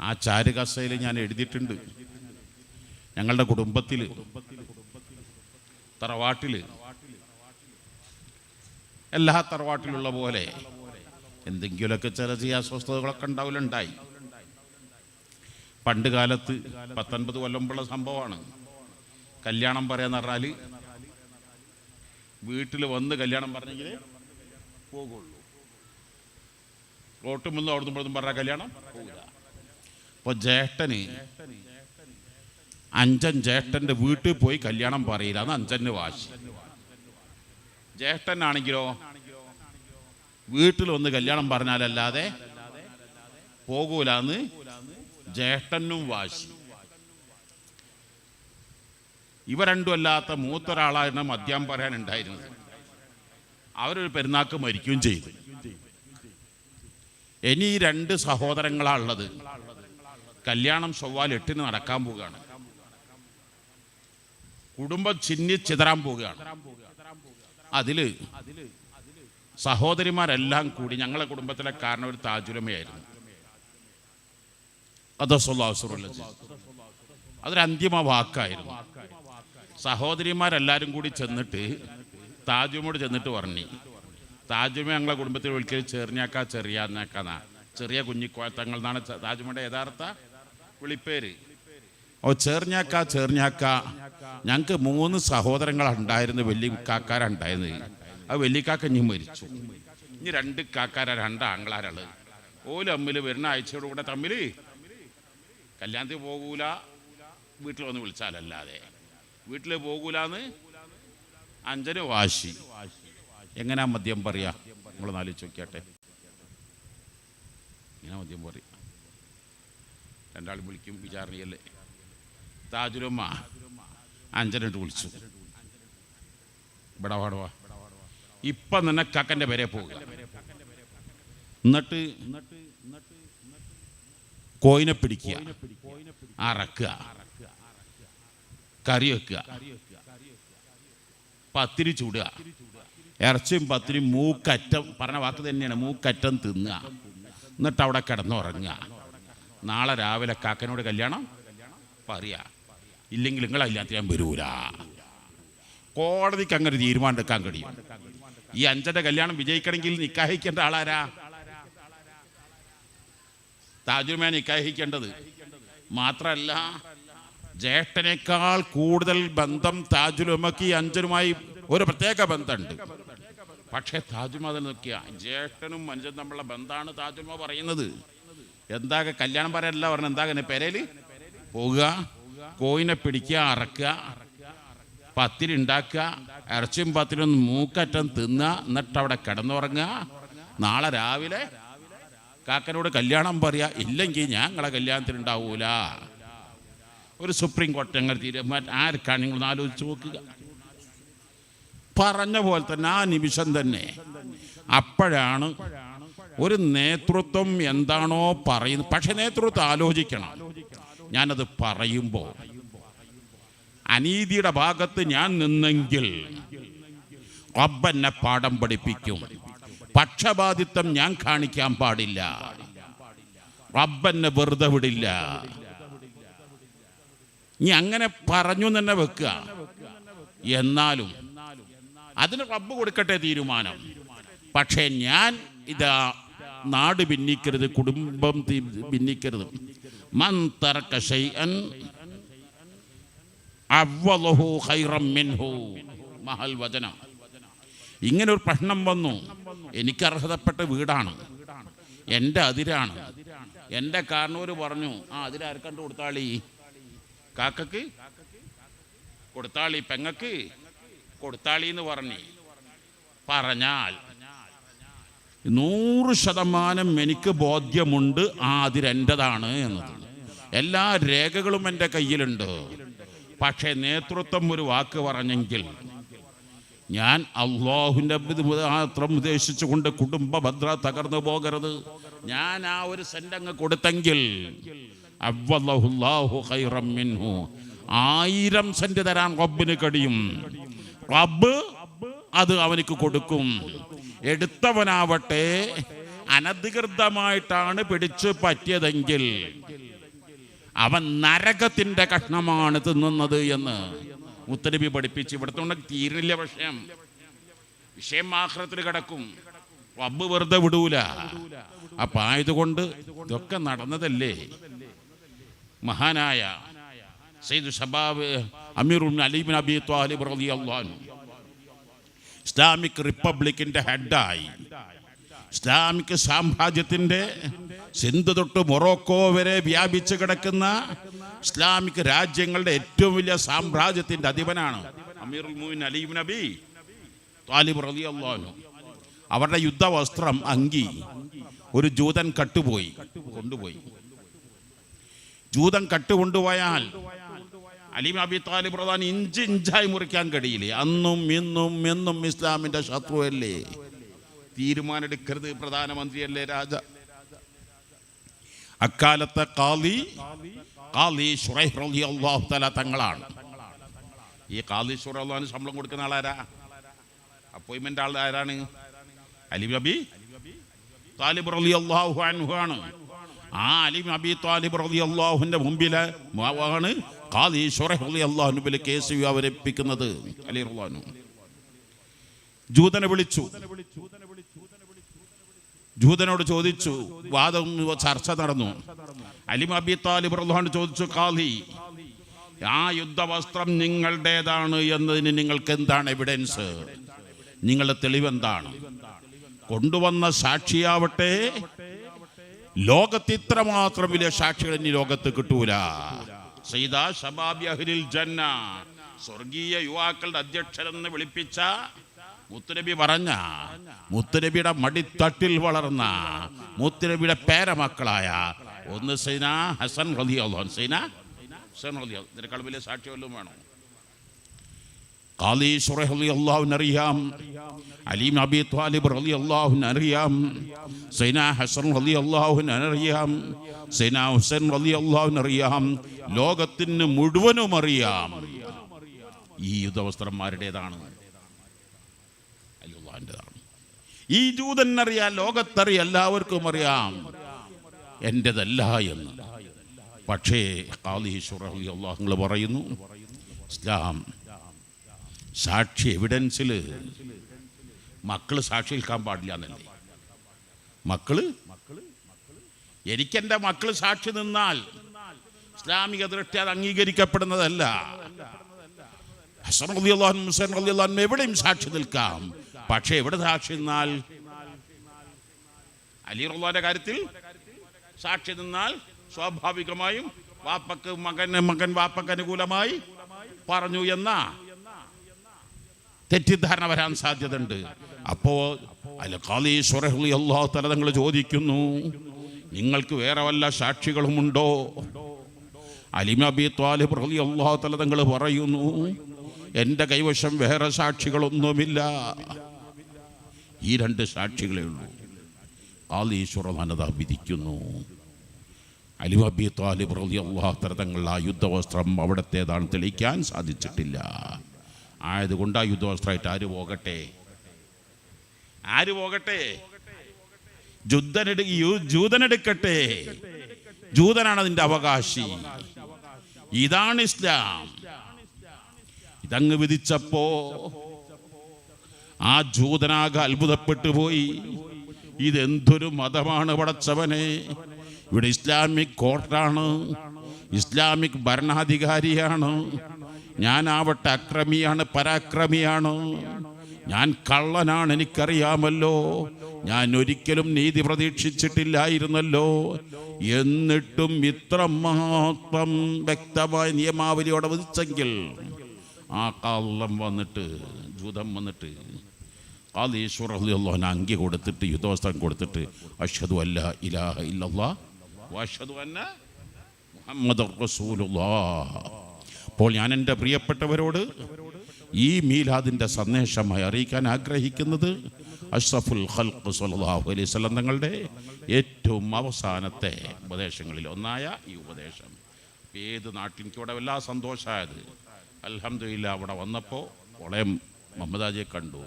ആ ചാരുകസയിൽ ഞാൻ എഴുതിയിട്ടുണ്ട്. ഞങ്ങളുടെ കുടുംബത്തിൽ തറവാട്ടിൽ എല്ലാ തറവാട്ടിലുള്ള പോലെ എന്തെങ്കിലുമൊക്കെ ചില ചില അസ്വസ്ഥതകളൊക്കെ ഉണ്ടാവില്ലുണ്ടായി പണ്ട് കാലത്ത് പത്തൊൻപത് കൊല്ലമ്പുള്ള സംഭവമാണ്. കല്യാണം പറയാന്ന് പറഞ്ഞാൽ വീട്ടിൽ വന്ന് കല്യാണം പറഞ്ഞെങ്കിൽ പോകുള്ളൂ റോട്ടും മുന്നും അവിടുന്ന് ഇവിടുന്ന് പറഞ്ഞ കല്യാണം പോകില്ല അപ്പോൾ ജേട്ടന് അഞ്ചൻ ജേട്ടന്റെ വീട്ടിൽ പോയി കല്യാണം പറയില്ല. അത് അഞ്ചന് വാശി. ജ്യേഷ്ഠനാണെങ്കിലോ വീട്ടിൽ ഒന്ന് കല്യാണം പറഞ്ഞാലല്ലാതെ പോകൂലെന്ന് ജ്യേഷ്ഠനും വാശി. ഇവ രണ്ടും അല്ലാത്ത മൂത്തൊരാളായിരുന്നു മദ്യം പറയാനുണ്ടായിരുന്നത്. അവരൊരു പെരുന്നാക്ക് മരിക്കുകയും ചെയ്തു. ഇനി രണ്ട് സഹോദരങ്ങളാ ഉള്ളത്. കല്യാണം ചൊവ്വാൽ എട്ടിന് നടക്കാൻ പോവുകയാണ്. കുടുംബം ചിന്നി ചിതറാൻ പോവുകയാണ്. അതിൽ സഹോദരിമാരെല്ലാം കൂടി ഞങ്ങളെ കുടുംബത്തിലെ കാരണം ഒരു താജുലമയായിരുന്നു. അതസ്വല്ലാസുറുള്ള അതൊരു അന്തിമ വാക്കായിരുന്നു. സഹോദരിമാരെല്ലാവരും കൂടി ചെന്നിട്ട് താജുമോട് ചെന്നിട്ട് പറഞ്ഞു താജുമ ഞങ്ങളെ കുടുംബത്തിൽ വിളിക്കൽ ചെറിയാക്കാ ചെറിയ ചെറിയ കുഞ്ഞിക്കോത്തങ്ങൾ എന്നാണ് താജുമയുടെ യഥാർത്ഥ വിളിപ്പേര്. ഓ ചേർഞ്ഞാക്ക ചേർഞ്ഞാക്ക. ഞങ്ങൾക്ക് മൂന്ന് സഹോദരങ്ങളുണ്ടായിരുന്നു വലിയ കാക്കാരുണ്ടായിരുന്നത് ആ വലിയ കാക്ക ഇനി മരിച്ചു. ഇനി രണ്ട് കാക്കാര രണ്ട് ആങ്ങളാരാൾ ഓൽ തമ്മിൽ വരുന്ന ആഴ്ചയോട് കൂടെ തമ്മിൽ കല്യാണത്തിൽ പോകൂല. വീട്ടിൽ വന്ന് വിളിച്ചാലല്ലാതെ. വീട്ടിൽ പോകൂലെന്ന് അഞ്ചന് വാശി. എങ്ങനെയാ മദ്യം പറയാ? നമ്മൾ നാലിച്ച് നോക്കിയാട്ടെ. ഇങ്ങനെ മദ്യം പറയും? രണ്ടാളും വിളിക്കും വിചാരണയല്ലേ താജുലമ്മ അഞ്ചനിട്ട് വിളിച്ചു. ഇവിടെ വാടുവാ ഇപ്പം തന്നെ കക്കന്റെ പേരെ പോവുക. എന്നിട്ട് കോയിനെ പിടിക്കുക. അറക്കുക. കറി വെക്കുക. പത്തിരി ചൂടുക. ഇറച്ചിയും പത്തിരിയും മൂക്കറ്റം പറഞ്ഞ വാക്ക് തന്നെയാണ് മൂക്കറ്റം തിന്നുക. എന്നിട്ട് അവിടെ കിടന്നുറങ്ങുക. നാളെ രാവിലെ കാക്കനോട് കല്യാണം? പറയാ. ഇല്ലെങ്കിൽ നിങ്ങൾ അല്ലാത്ത ഞാൻ വരൂല. കോടതിക്ക് അങ്ങനെ തീരുമാനം എടുക്കാൻ കഴിയും. ഈ അഞ്ചന്റെ കല്യാണം വിജയിക്കണമെങ്കിൽ നിക്കാഹിക്കേണ്ട ആളാരാ? താജുമേ നിക്കാഹിക്കേണ്ടത് മാത്രല്ല ജ്യേഷ്ഠനേക്കാൾ കൂടുതൽ ബന്ധം താജുലുമക്ക് അഞ്ചനുമായി ഒരു പ്രത്യേക ബന്ധമുണ്ട്. പക്ഷേ താജുമ നോക്കിയ ജ്യേഷ്ഠനും മനുഷ്യനും തമ്മിലുള്ള ബന്ധമാണ് താജുമ പറയുന്നത്. എന്താ കല്യാണം പറയാനല്ല പറഞ്ഞ? എന്താ പെരയിൽ പോകുക കോയിനെ പിടിക്കുക അറക്കുക പത്തിരി ഉണ്ടാക്കുക ഇറച്ചിയും പത്തിരും മൂക്കറ്റം തിന്നുക എന്നിട്ട് അവിടെ കിടന്നുറങ്ങുക. നാളെ രാവിലെ കാക്കനോട് കല്യാണം പറയാ ഇല്ലെങ്കിൽ ഞങ്ങളെ കല്യാണത്തിന് ഉണ്ടാവൂല. ഒരു സുപ്രീം കോടതി അങ്ങനെ തീരുമാനം ആർക്കാണ് നിങ്ങൾ ആലോചിച്ച് നോക്കുക? പറഞ്ഞ പോലെ തന്നെ ആ നിമിഷം തന്നെ അപ്പോഴാണ് ഒരു നേതൃത്വം എന്താണോ പറയുന്നത് പക്ഷെ നേതൃത്വം ആലോചിക്കണം. ഞാനത് പറയുമ്പോൾ അനീതിയുടെ ഭാഗത്ത് ഞാൻ നിന്നെങ്കിൽ റബ്ബെന്നെ പാഠം പഠിപ്പിക്കും. പക്ഷപാതിത്വം ഞാൻ കാണിക്കാൻ പാടില്ല. റബ്ബെന്നെ വെറുതെ വിടില്ല. നീ അങ്ങനെ പറഞ്ഞു തന്നെ വെക്കുക. എന്നാലും അതിന് റബ്ബ് കൊടുക്കട്ടെ തീരുമാനം. പക്ഷേ ഞാൻ ഇതാ നാട് ഭിന്നിക്കരുത് കുടുംബം ഭിന്നിക്കരുത്. ഖൈറം മിൻഹു. മഹൽ ഇങ്ങനെ ഒരു പ്രശ്നം വന്നു. എനിക്ക് അർഹതപ്പെട്ട വീടാണ്. എന്റെ അതിരാണ്. എന്റെ കാരണവര് പറഞ്ഞു ആ അതിരാർക്കണ്ട് കൊടുത്താളി? കാക്കക്ക്? കൊടുത്താളി പെങ്ങക്ക്? കൊടുത്താളി എന്ന് പറഞ്ഞു. പറഞ്ഞാൽ നൂറ് ശതമാനം എനിക്ക് ബോധ്യമുണ്ട് ആ അതിരെന്റെതാണ് എന്നത്. എല്ലാ രേഖകളും എന്റെ കയ്യിലുണ്ട്. പക്ഷേ നേതൃത്വം ഒരു വാക്ക് പറഞ്ഞെങ്കിൽ ഞാൻ അള്ളാഹുവിന്റെ മാത്രം ഉദ്ദേശിച്ചുകൊണ്ട് കുടുംബ ഭദ്ര തകർന്നു പോകരുത്. ഞാൻ ആ ഒരു സെന്റ് അങ്ങ് കൊടുത്തെങ്കിൽ. ആയിരം സെന്റ് തരാൻ റബ്ബിന് കഴിയും. റബ്ബ് അത് അവനിക്ക് കൊടുക്കും. എടുത്തവനാവട്ടെ. അനധികൃതമായിട്ടാണ് പിടിച്ചു പറ്റിയതെങ്കിൽ അവൻ നരകത്തിന്റെ കഷ്ണമാണ് തിന്നുന്നത് എന്ന് മുത്തനബി പഠിപ്പിച്ച്. ഇവിടുത്തെ കൊണ്ട് തീരില്ല വിഷയം. വിഷയം ആഹ്രത്തിൽ കിടക്കും. റബ്ബ് വെറുതെ വിടൂല. അപ്പൊ ആയതുകൊണ്ട് ഇതൊക്കെ നടന്നതല്ലേ? മഹാനായ സയ്യിദ് സബാബ് അമീർ അലീബിൻ അബി ത്വാലിബ് റളിയല്ലാഹു അൻഹു. ഇസ്ലാമിക് റിപ്പബ്ലിക്കിന്റെ ഹെഡായി. ഇസ്ലാമിക് സാമ്രാജ്യത്തിന്റെ സിന്ധു തൊട്ട് മൊറോക്കോ വരെ വ്യാപിച്ചു കിടക്കുന്ന ഇസ്ലാമിക് രാജ്യങ്ങളുടെ ഏറ്റവും വലിയ സാമ്രാജ്യത്തിന്റെ അധിപനാണ് അമീറുൽ മൂമിൻ അലീബ് നബി താലിബ് റളിയല്ലാഹു അൻഹു. അവരുടെ യുദ്ധവസ്ത്രം അങ്കി ഒരു ജൂതൻ കട്ടുപോയി കൊണ്ടുപോയി. ജൂതൻ കട്ടുകൊണ്ടുപോയാൽ അലീം അബി താലിബ് പ്രധാൻ ഇഞ്ച് ഇഞ്ചായി മുറിക്കാൻ കഴിയില്ലേ? അന്നും ഇന്നും എന്നും ഇസ്ലാമിന്റെ ശത്രുവല്ലേ? തീരുമാനമെടുക്കരുത് പ്രധാനമന്ത്രിയല്ലേ രാജ. അക്കാലത്തെ കാലി കാലി ഷുറൈഹ് തങ്ങളാണ്. ഈ കാലി ഷുറഹ്ലാന് ശമ്പളം കൊടുക്കുന്ന ആളാരാ? അപ്പോയിന്റ്മെന്റ് ആൾ ആരാണ്? അലി നബി താലിബ് റളിയല്ലാഹു അൻഹു ആണ്. ആ അലി നബി താലിബ് റളിയല്ലാഹുവിന്റെ മുമ്പിൽ ആണ് ഖാദി ഷുറൈഹ് റളിയല്ലാഹു മുമ്പിൽ കേസ് അവതരിപ്പിക്കുന്നത് അലി ജൂതനെ വിളിച്ചു. ജൂതനോട് ചോദിച്ചു വാദം ചർച്ച നടന്നു. അലിം അബി താലിബ് റഹ്മാൻ ചോദിച്ചു ഖാദി ആ യുദ്ധവസ്ത്രം നിങ്ങളുടേതാണ് എന്നതിന് നിങ്ങൾക്ക് എന്താണ് എവിഡൻസ് നിങ്ങളുടെ തെളിവെന്താണ്? കൊണ്ടുവന്ന സാക്ഷിയാവട്ടെ. ലോകത്ത് ഇത്ര മാത്രം വലിയ സാക്ഷികൾ ഇനി ലോകത്ത് കിട്ടൂല. സൈദാ ഷബാബി അഹ്ലിൽ ജന്ന. സ്വർഗീയ യുവാക്കളുടെ അധ്യക്ഷരെന്ന് വിളിപ്പിച്ച മുത്തുനബി പറഞ്ഞ മുത്തുനബിയുടെ മടിത്തട്ടിൽ വളർന്ന മുത്തുനബിയുടെ പേരമക്കളായ ഒന്ന് സൈന ഹസൻ അള്ളഹാൻ സൈന ഹസൻ റലി ഇതിനേക്കാൾ വലിയ സാക്ഷി വല്ലതും വേണോ? ഖാലി ഷുറൈഹ് അള്ളാഹുവിനറിയാം അലീം അബി ത്വാലിബ് റലി അള്ളാഹുവിനറിയാം സൈന ഹസൻ റലി അള്ളാഹുവിനറിയാം സൈന ഹുസൈൻ റലി അള്ളാഹുവിനറിയാം ലോകത്തിന് മുഴുവനും അറിയാം. ഈ യുദ്ധവസ്ത്രന്മാരുടേതാണ്. അല്ലാഹുവിന്റെതാണ് ഈ ജൂതനറിയാം ലോകത്തറിയാം എല്ലാവർക്കും അറിയാം. എന്റെതല്ല എന്ന്. പക്ഷേ ഖാലി ഷുറഹി അള്ളാഹു പറയുന്നു ഇസ്ലാം സാക്ഷി എവിഡൻസിൽ മക്കൾ സാക്ഷി നിൽക്കാൻ പാടില്ല എന്നല്ലേ മക്കൾ? എനിക്കെന്റെ മക്കൾ സാക്ഷി നിന്നാൽ ഇസ്ലാമിക ദൃഷ്ടി അത് അംഗീകരിക്കപ്പെടുന്നതല്ല. എവിടെയും സാക്ഷി നിൽക്കാം. പക്ഷേ എവിടെ സാക്ഷി നിന്നാൽ? അലി റഹ്ലാന്റെ കാര്യത്തിൽ സാക്ഷി നിന്നാൽ സ്വാഭാവികമായും വാപ്പക്ക് മകൻ മകൻ വാപ്പക്ക് അനുകൂലമായി പറഞ്ഞു എന്ന? തെറ്റിദ്ധാരണ വരാൻ സാധ്യതയുണ്ട്. അപ്പോ അല്ല തലതങ്ങൾ ചോദിക്കുന്നു നിങ്ങൾക്ക് വേറെ വല്ല സാക്ഷികളുമുണ്ടോ അലിമബി ത്വാലിബ് റലി അള്ളാഹു തലതങ്ങൾ പറയുന്നു എന്റെ കൈവശം വേറെ സാക്ഷികളൊന്നുമില്ല. ഈ രണ്ട് സാക്ഷികളേ ഉള്ളൂ. ആലീശ്വര ധനത വിധിക്കുന്നു. അലിമബി താലിബ് റലി അള്ളാഹു തലതങ്ങൾ ആ യുദ്ധവസ്ത്രം അവിടത്തേതാണ് തെളിയിക്കാൻ സാധിച്ചിട്ടില്ല. ആയതുകൊണ്ട് ആ യുദ്ധവസ്ത്രമായിട്ട് ആര് പോകട്ടെ? ആര് പോകട്ടെ? ജുദ്ധനെടു ജൂതനെടുക്കട്ടെ. ജൂതനാണ് അതിന്റെ അവകാശി. ഇതാണ് ഇസ്ലാം. ഇതങ്ങ് വിധിച്ചപ്പോ ആ ജൂതനാകെ അത്ഭുതപ്പെട്ടു പോയി. ഇതെന്തൊരു മതമാണ് പടച്ചവനെ. ഇവിടെ ഇസ്ലാമിക് കോർട്ടാണ്. ഇസ്ലാമിക് ഭരണാധികാരിയാണ്. ഞാനാവട്ടെ അക്രമിയാണ് പരാക്രമിയാണ്. ഞാൻ കള്ളനാണ് എനിക്കറിയാമല്ലോ. ഞാൻ ഒരിക്കലും നീതി പ്രതീക്ഷിച്ചിട്ടില്ലായിരുന്നല്ലോ. എന്നിട്ടും ഇത്ര മാത്രം വ്യക്തമായ നിയമാവലിയോടെ വിധിച്ചെങ്കിൽ ആ കള്ളം വന്നിട്ട് ജൂതം വന്നിട്ട് ആദീശ്വറഹ്ലാൻ അങ്കി കൊടുത്തിട്ട് യുദ്ധവസ്ത്രം കൊടുത്തിട്ട് അഷദു അല്ല ഇലാഹ ഇല്ലാ വഅഷ്ഹദു അന്ന മുഹമ്മദ് അപ്പോൾ ഞാൻ എന്റെ പ്രിയപ്പെട്ടവരോട് ഈ മീലാദിന്റെ സന്ദേശമായി അറിയിക്കാൻ ആഗ്രഹിക്കുന്നത് അഷ്റഫുൽ ഖൽഖ് സല്ലല്ലാഹു അലൈഹി വസല്ലം തങ്ങളുടെ ഏറ്റവും അവസാനത്തെ ഉപദേശങ്ങളിൽ ഒന്നായ ഈ ഉപദേശം. ഏത് നാട്ടിൽ ഇവിടെ വല്ലാ സന്തോഷമായത്? അലഹമില്ല അവിടെ വന്നപ്പോൾ വളയം മമതാജിയെ കണ്ടു.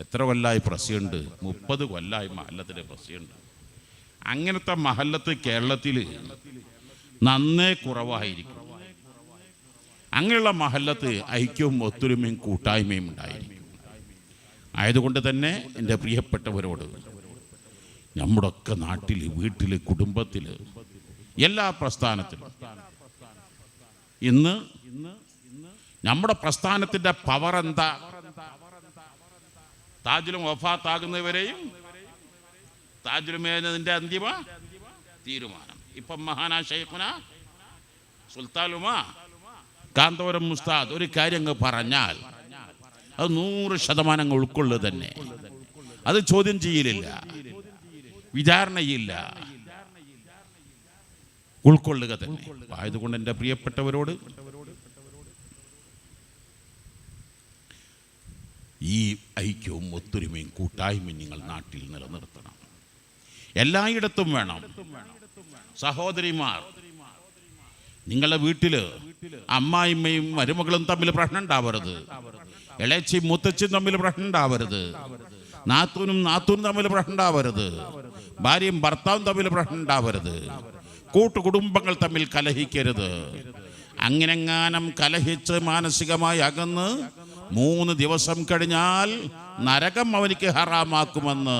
എത്ര കൊല്ലായി പ്രസിയുണ്ട്? മുപ്പത് കൊല്ലായി മഹല്ലത്തിലെ പ്രസിയുണ്ട്. അങ്ങനത്തെ മഹല്ലത്ത് കേരളത്തിൽ നന്നേ കുറവായിരിക്കും. അങ്ങനെയുള്ള മഹല്ലത്ത് ഐക്യവും ഒത്തൊരുമയും കൂട്ടായ്മയും ഉണ്ടായിരിക്കും. ആയതുകൊണ്ട് തന്നെ എന്റെ പ്രിയപ്പെട്ടവരോട് നമ്മുടെ ഒക്കെ നാട്ടിൽ വീട്ടിൽ കുടുംബത്തിൽ എല്ലാ പ്രസ്ഥാനത്തിലും ഇന്ന് നമ്മുടെ പ്രസ്ഥാനത്തിന്റെ പവർ എന്താ? താജുലും വഫാത്താകുന്നവരെയും താജുലുമേനതിന്റെ അന്തിമ തീരുമാനം. ഇപ്പം മഹാനാ ഷെയ്ഖുന സുൽത്താലുമ കാന്തോരം മുസ്താദ് ഒരു കാര്യം അങ്ങ് പറഞ്ഞാൽ അത് നൂറ് ശതമാനം അങ്ങ് ഉൾക്കൊള്ളുക തന്നെ. അത് ചോദ്യം ചെയ്യലില്ല. വിചാരണയില്ല. ഉൾക്കൊള്ളുക തന്നെ. ആയതുകൊണ്ട് എന്റെ പ്രിയപ്പെട്ടവരോട് ഈ ഐക്യവും ഒത്തൊരുമയും കൂട്ടായ്മയും നിങ്ങൾ നാട്ടിൽ നിലനിർത്തണം. എല്ലായിടത്തും വേണം. സഹോദരിമാർ നിങ്ങളുടെ വീട്ടിൽ അമ്മായിമ്മയും മരുമകളും തമ്മിൽ പ്രശ്നം ഉണ്ടാവരുത്. ഇളച്ചി മുത്തച്ഛയും തമ്മിൽ പ്രശ്നം ഉണ്ടാവരുത്. നാത്തൂനും നാത്തൂനും തമ്മിൽ പ്രശ്നം ഉണ്ടാവരുത്. ഭാര്യയും ഭർത്താവും തമ്മിൽ പ്രശ്നം ഉണ്ടാവരുത്. കൂട്ടുകുടുംബങ്ങൾ തമ്മിൽ കലഹിക്കരുത്. അങ്ങനെങ്ങാനം കലഹിച്ച് മാനസികമായി അകന്ന് മൂന്ന് ദിവസം കഴിഞ്ഞാൽ നരകം അവനിക്ക് ഹറാമാക്കുമെന്ന്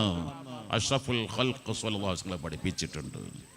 അഷഫുൽ പഠിപ്പിച്ചിട്ടുണ്ട്.